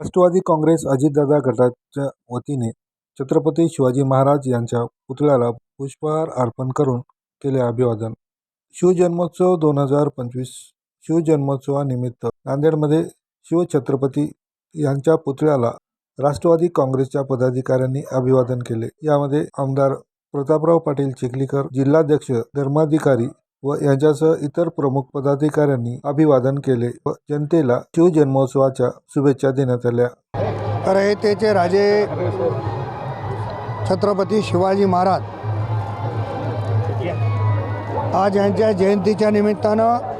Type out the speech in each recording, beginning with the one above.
राष्ट्रवादी काँग्रेस अजितदादा गटाच्या वतीने छत्रपती शिवाजी महाराज यांच्या पुतळ्याला पुष्पहार अर्पण करून केले अभिवादन. शिवजन्मोत्सव दोन हजार पंचवीस शिवजन्मोत्सवानिमित्त नांदेडमध्ये शिवछत्रपती यांच्या पुतळ्याला राष्ट्रवादी काँग्रेसच्या पदाधिकाऱ्यांनी अभिवादन केले. यामध्ये आमदार प्रतापराव पाटील चिखलीकर जिल्हाध्यक्ष धर्माधिकारी व यांच्यासह इतर प्रमुख पदाधिकाऱ्यांनी अभिवादन केले व जनतेला शिवजन्मोत्सवाच्या शुभेच्छा देण्यात आल्या. रयतेचे राजे छत्रपती शिवाजी महाराज आज यांच्या जयंतीच्या निमित्तानं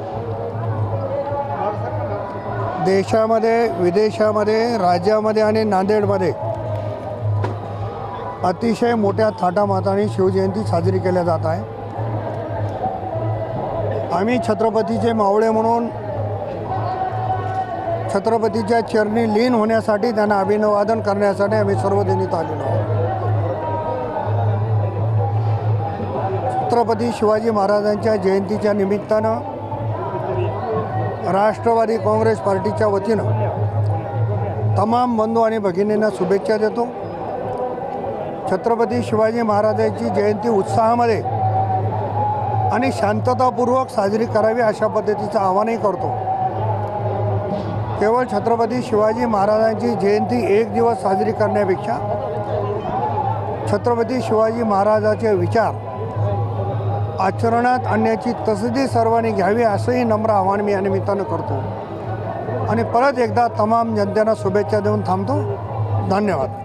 देशामध्ये विदेशामध्ये राज्यामध्ये आणि नांदेडमध्ये अतिशय मोठ्या थाटामाटाने शिवजयंती साजरी केल्या जात आहे. आम्ही छत्रपतीचे मावळे म्हणून छत्रपतीच्या चरणी लीन होण्यासाठी त्यांना अभिनवादन करण्यासाठी आम्ही सर्वजण आलेलो आहोत. छत्रपती शिवाजी महाराजांच्या जयंतीच्या निमित्तानं राष्ट्रवादी काँग्रेस पार्टीच्या वतीनं तमाम बंधू आणि भगिनींना शुभेच्छा देतो. छत्रपती शिवाजी महाराजांची जयंती उत्साहामध्ये आणि शांततापूर्वक साजरी करावी अशा पद्धतीचं आवाहनही करतो. केवळ छत्रपती शिवाजी महाराजांची जयंती एक दिवस साजरी करण्यापेक्षा छत्रपती शिवाजी महाराजाचे विचार आचरणात आणण्याची तसदी सर्वांनी घ्यावी असंही नम्र आव्हान मी या निमित्तानं करतो. आणि परत एकदा तमाम जनतेला शुभेच्छा देऊन थांबतो. धन्यवाद.